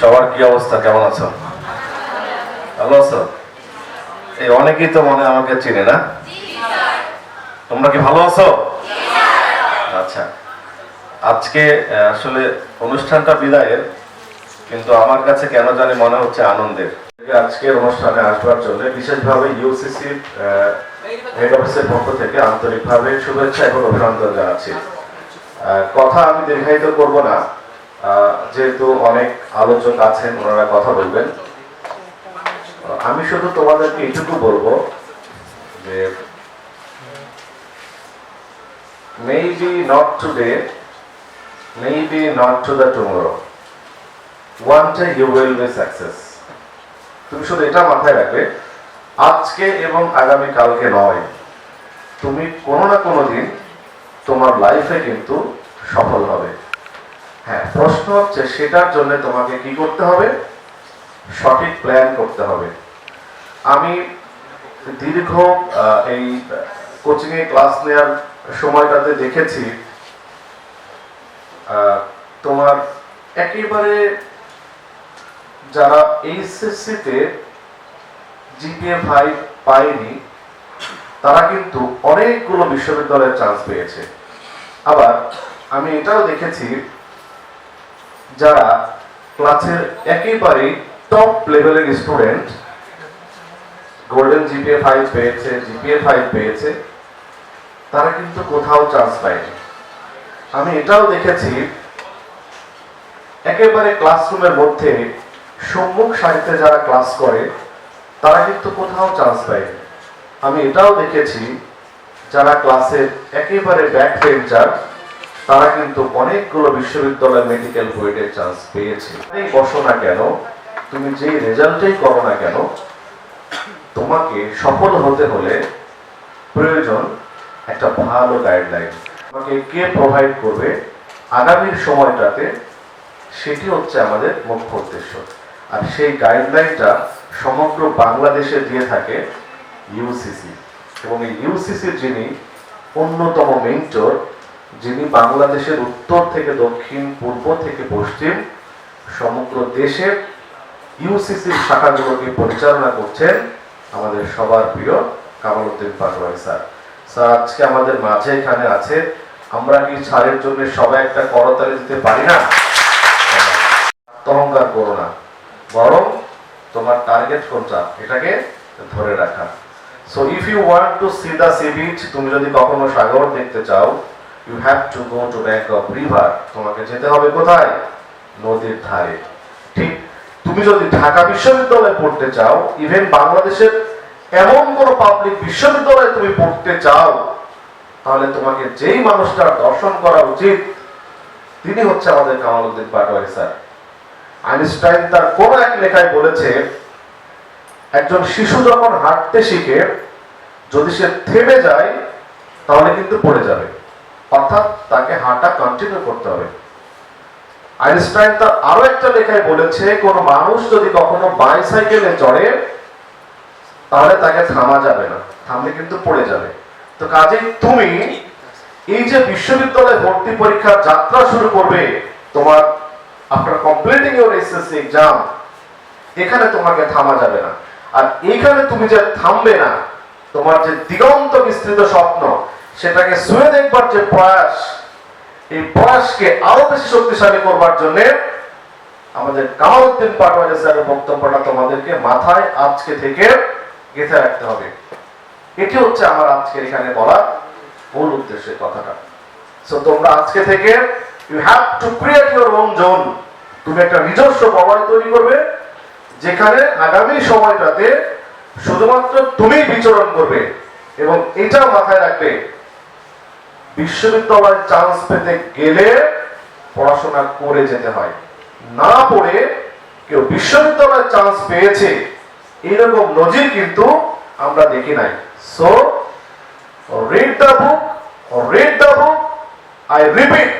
সবার কি অবস্থা? কেমন আছো? ভালো আছো? এই অনেকেই তো মনে আমাকে চিনে, না? তোমরা কি ভালো আছো? আচ্ছা। আজকে আসলে অনুষ্ঠানটা বিদায়ের, কিন্তু আমার কাছে কেন জানি মনে হচ্ছে আনন্দের। আজকের অনুষ্ঠানে আসবার জন্য বিশেষভাবে ইউসিসি হেড অফিসের পক্ষ থেকে আন্তরিকভাবে শুভেচ্ছা এবং অভিনন্দন জানাচ্ছি। কথা আমি দীর্ঘায়িত করব না। যেহেতু অনেক আলোচক আছেন, ওনারা কথা বলবেন। আমি শুধু তোমাদেরকে এইটুকু বলব যে, maybe not today, maybe not to the tomorrow. One day you will be success. তুমি শুধু এটা মাথায় রাখবে, আজকে এবং আগামী কালকে নয়। তুমি কোনো না কোনো দিন তোমার লাইফে কিন্তু সফল হবে। হ্যাঁ প্রশ্ন হচ্ছে, সেটার জন্য তোমাকে কি করতে হবে? সঠিক প্ল্যান করতে হবে। আমি দীর্ঘ এই কোচিং এ ক্লাস নেওয়ার সময়টাতে দেখেছি তোমার একেবারে যারা এইচএসসি তে জিপিএ ফাইভ পায়নি, তারা কিন্তু অনেকগুলো বিশ্ববিদ্যালয়ের চান্স পেয়েছে। আবার আমি এটাও দেখেছি যারা ক্লাসের একেবারেই টপ লেভেলের স্টুডেন্ট গোল্ডেন জিপিএ ফাইভ পেয়েছে জিপিএ ফাইভ পেয়েছে, তারা কিন্তু কোথাও চান্স পায়নি। আমি এটাও দেখেছি, একেবারে ক্লাসরুমের মধ্যে সম্মুখ সারিতে যারা ক্লাস করে, তারা কিন্তু কোথাও চান্স পায়নি। আমি এটাও দেখেছি, যারা ক্লাসের একেবারে ব্যাক বেঞ্চার তারা কিন্তু অনেকগুলো বিশ্ববিদ্যালয় মেডিকেল বুয়েটের চান্স পেয়েছে। বসো না কেন? তুমি যে রেজাল্টেই করো না কেন, তোমাকে সফল হতে হলে প্রয়োজন একটা ভালো গাইডলাইন তোমাকে কে প্রোভাইড করবে আগামীর সময়টাতে, সেটি হচ্ছে আমাদের মুখ্য উদ্দেশ্য। আর সেই গাইডলাইনটা সমগ্র বাংলাদেশে দিয়ে থাকে ইউসিসি এবং এই ইউসিসির যিনি অন্যতম মেন্টর যিনি বাংলাদেশের উত্তর থেকে দক্ষিণ, পূর্ব থেকে পশ্চিম সমগ্র দেশের ইউসিসির শাখাগুলোকে পরিচালনা করছেন আমাদের সবার প্রিয় কামাল উদ্দিন পাটোয়ারি স্যার। স্যার, আজকে আমাদের মাঝে এখানে আছে। আমরা কি স্যারের জন্য সবাই একটা করতালি দিতে পারি না? অহংকার করো না। বরং তোমার টার্গেট কোনটা? এটাকে ধরে রাখা। So if you want to see the sea beach তুমি যদি কখনো সাগর দেখতে চাও you have to go to back of river তোমাকে যেতে হবে কোথায়? নদীর ধারে। ঠিক, তুমি যদি ঢাকা বিশ্ববিদ্যালয়ে পড়তে চাও ইভেন বাংলাদেশের এমন কোন পাবলিক বিশ্ববিদ্যালয়ে তুমি পড়তে চাও, তাহলে তোমাকে যেই মানুষটার দর্শন করা উচিত, তিনি হচ্ছে আমাদের কামাল উদ্দিন পাটোয়ারি স্যার। আইনস্টাইন তার কোন এক লেখায় বলেছে, একজন শিশু যখন হাঁটতে শিখে, যদি সে থেমে যায়, তাহলে কিন্তু পড়ে যাবে। অর্থাৎ তাকে হাঁটা কন্টিনিউ করতে হবে। আইনস্টাইন তার আরও একটা লেখায় বলেছে, কোন মানুষ যদি কখনো বাইসাইকেলে চড়ে, তাহলে তাকে থামা যাবে না। থামলে কিন্তু পড়ে যাবে। তো কাজেই তুমি এই যে বিশ্ববিদ্যালয়ে ভর্তি পরীক্ষার যাত্রা শুরু করবে, তোমার after completing your SSC exam এখানে তোমাকে থামা যাবে না। আর এইখানে তুমি যে থামবে না, তোমার যে দিগন্ত বিস্তৃত স্বপ্ন সেটাকে ছুঁয়ে দেখবার যে প্রয়াস, এই প্রয়াসকে আরও বেশি শক্তিশালী করবার জন্য আমাদের কামালউদ্দিন পাটোয়ারি স্যারের বক্তব্যটা তোমাদেরকে মাথায় আজকে থেকে গেঁথে রাখতে হবে। এটি হচ্ছে আমার আজকে এখানে বলা মূল উদ্দেশ্যের কথাটা। সো তোমরা আজকে থেকে you have to create your own zone তুমি একটা নিজস্ব বলয় তৈরি করবে, যেখানে আগামী সময়টাতে শুধুমাত্র তুমি বিচরণ করবে এবং এটা মাথায় রাখবে বিশ্ববিদ্যালয়ে চান্স পেতে গেলে পড়াশোনা করে যেতে হয়। না পড়ে কেউ বিশ্ববিদ্যালয়ে চান্স পেয়েছে, এরকম নজির কিন্তু আমরা দেখি নাই। So read the book read the book I book